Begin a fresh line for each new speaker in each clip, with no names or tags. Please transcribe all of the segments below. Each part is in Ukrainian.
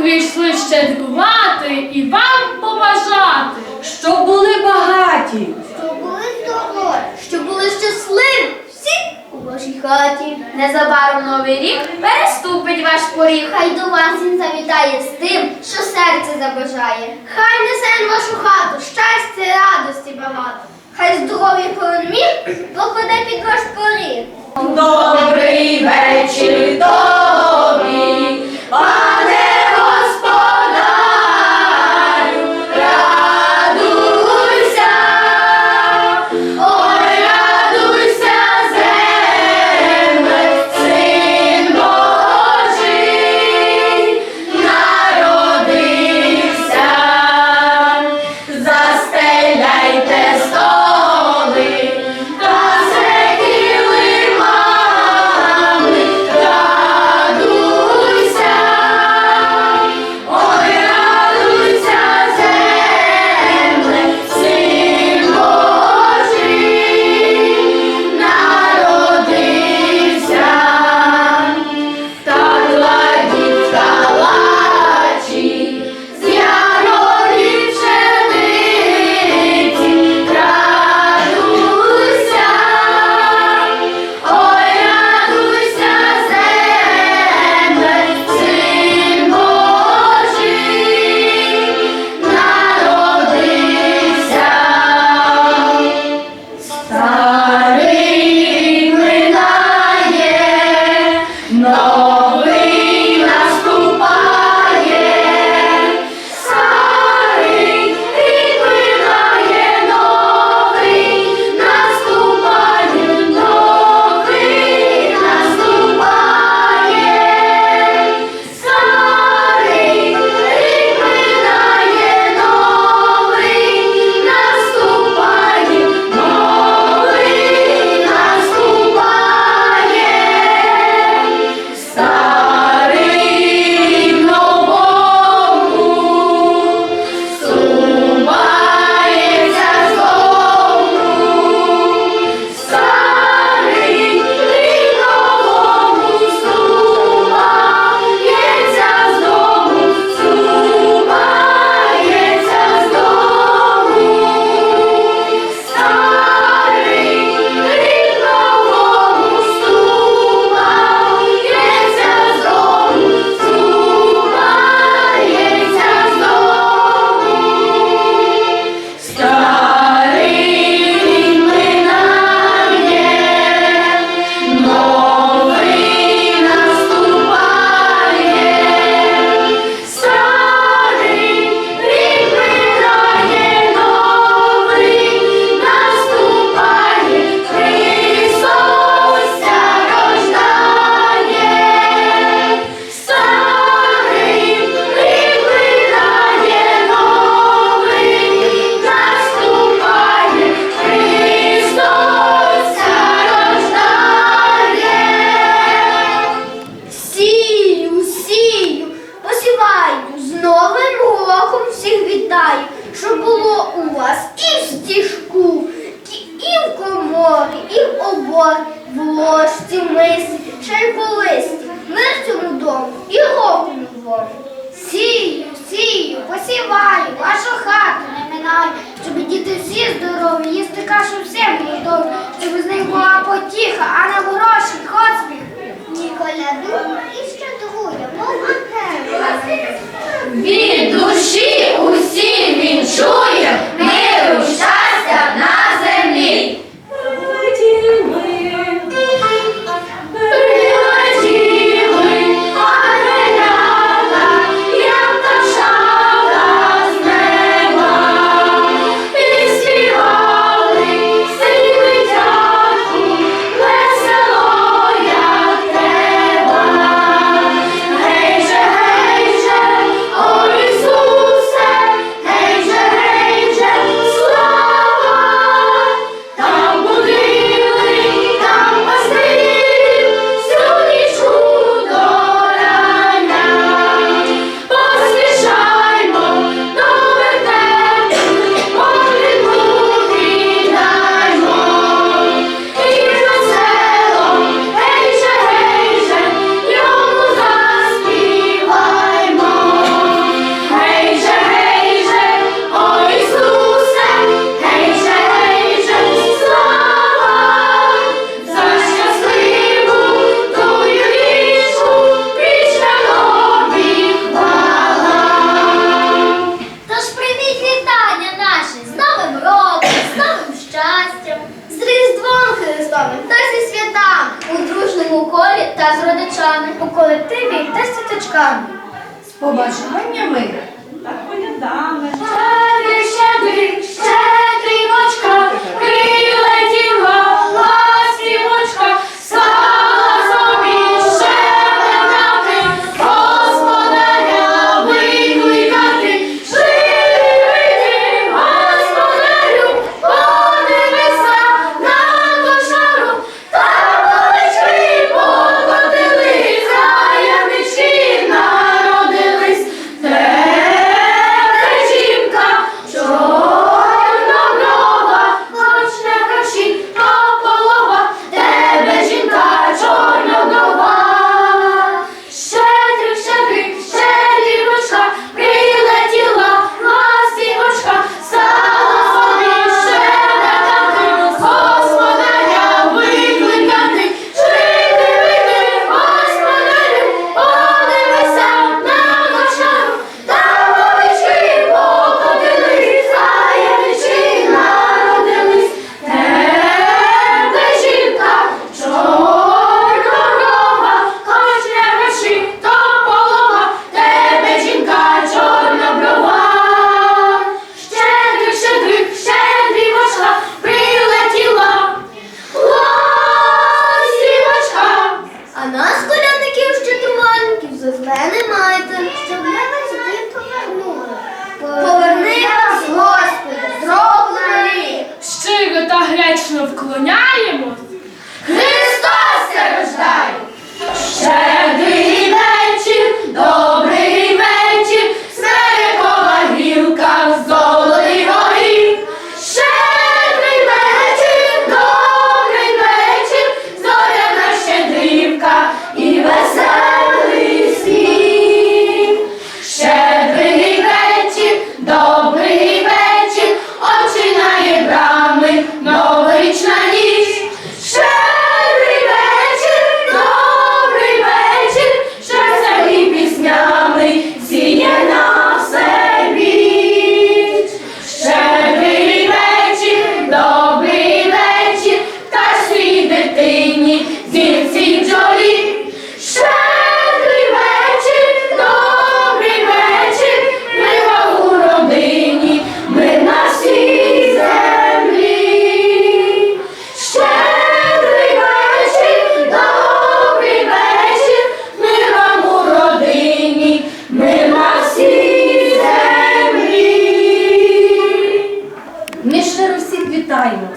прийшли щедрувати і вам побажати,
щоб були багаті,
щоб були здорові, щоб були щасливі всі у вашій хаті.
Незабаром новий рік переступить ваш поріг.
Хай до вас він завітає з тим, що серце забажає. Хай несе в вашу хату щастя, радості багато. Хай здоров'я повен покладе під ваш поріг.
Добрий вечір.
всі здорові, їсти кашу всім буде добре, щоб з них була потіха, а не гроші, хоцбіг. Ні коляду і ще двоє, бо
Від душі. дочками, з
побажаннями
та колядами.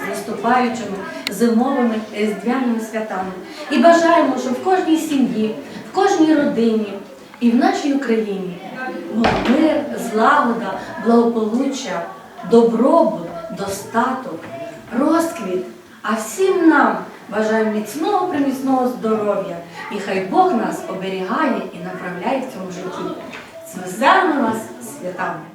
з наступаючими зимовими різдвяними святами. І бажаємо, щоб в кожній сім'ї, в кожній родині і в нашій Україні був мир, злагода, благополуччя, добробут, достаток, розквіт. А всім нам бажаємо міцного, приміцного здоров'я. І хай Бог нас оберігає і направляє в цьому житті. З веселими вас святами!